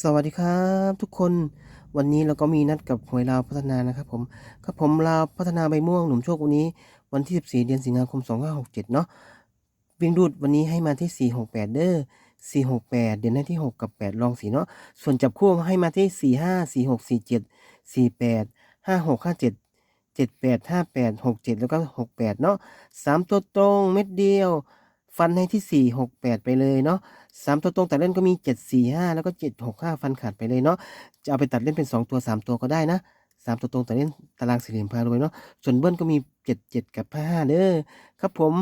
สวัสดีครับทุกคนวันนี้เราก็มีนัดกับหวยลาวพัฒนานะครับผมครับผมลาวพัฒนาใบม่วงหนุ่มโชควันนี้วันที่ 14 เดือนสิงหาคม 2567 เนาะวิ่งรูดวันนี้ให้มาที่ 468 เด้อ468 เดือนให้ที่ 6 กับ 8 ลองสีเนาะส่วนจับคู่ให้มาที่ 45 46 47 48 56 57 78 58 67 แล้วก็ 68 เนาะ3ตัวตรงเม็ดเดียว ฟันให้ที่ 4 6 8 ไปเลยเนาะสามตัวตรงตัดเล่นก็มี 7 4 5 แล้วก็ 7 6 5 ฟันขาดไปเลยเนาะจะเอาไปตัดเล่นเป็น 2 ตัว 3 ตัวก็ได้นะสามตัวตรงตัดเล่นตารางสี่เหลี่ยมพารวยเนาะส่วนเบิ้ลก็มี 7 7 กับ5เด้อครับผม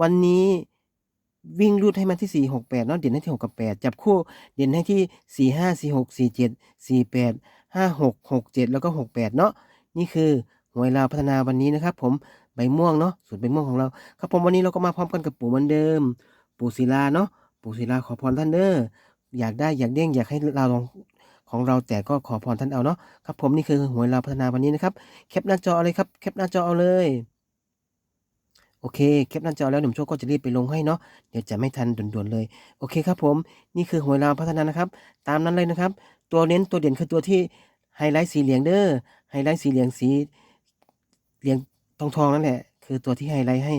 วันนี้วิ่งรูดให้มาที่ 4 6 8เนาะเด่นให้ที่ 6 กับ 8 จับคู่เด่นให้ที่ 4 5 4 6 4 7 4 8 5 6 6 7 แล้วก็ 6 8 เนาะนี่คือหวยลาวพัฒนาวันนี้นะครับผม ใบม่วงเนาะสูตรใบม่วงของเรา ครับผมวันนี้เราก็มาพร้อมกันกับปู่เหมือนเดิม ปู่ศิลาเนาะปู่ศิลาขอพรท่านเด้ออยากได้อยากเด้งอยากให้เราลองของเราแต่ก็ขอพรท่านเอาเนาะครับผมนี่คือหวยลาพัฒนาวันนี้นะครับแคปหน้าจอเอาเลยครับแคปหน้าจอเอาเลยโอเคแคปหน้าจอแล้วหนุ่มโชคก็จะรีบไปลงให้เนาะเดี๋ยวจะไม่ทันด่วนๆเลย โอเคครับผมนี่คือหวยลาพัฒนานะครับ ตามนั้นเลยนะครับ ตัวเน้นตัวเด่นคือตัวที่ไฮไลท์สีเหลืองเด้อไฮไลท์สีเหลืองสีเหลือง ทองทองนั่นแหละ คือตัวที่ไฮไลท์ให้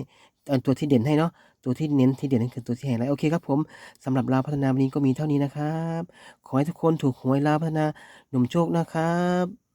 ตัวที่เด่นให้เนาะตัวที่เน้นที่เด่นนั่นคือตัวที่ไฮไลท์โอเคครับผมสำหรับลาวพัฒนาวันนี้ก็มีเท่านี้นะครับ ขอให้ทุกคนถูกหวยลาวพัฒนาหนุ่มโชคนะครับ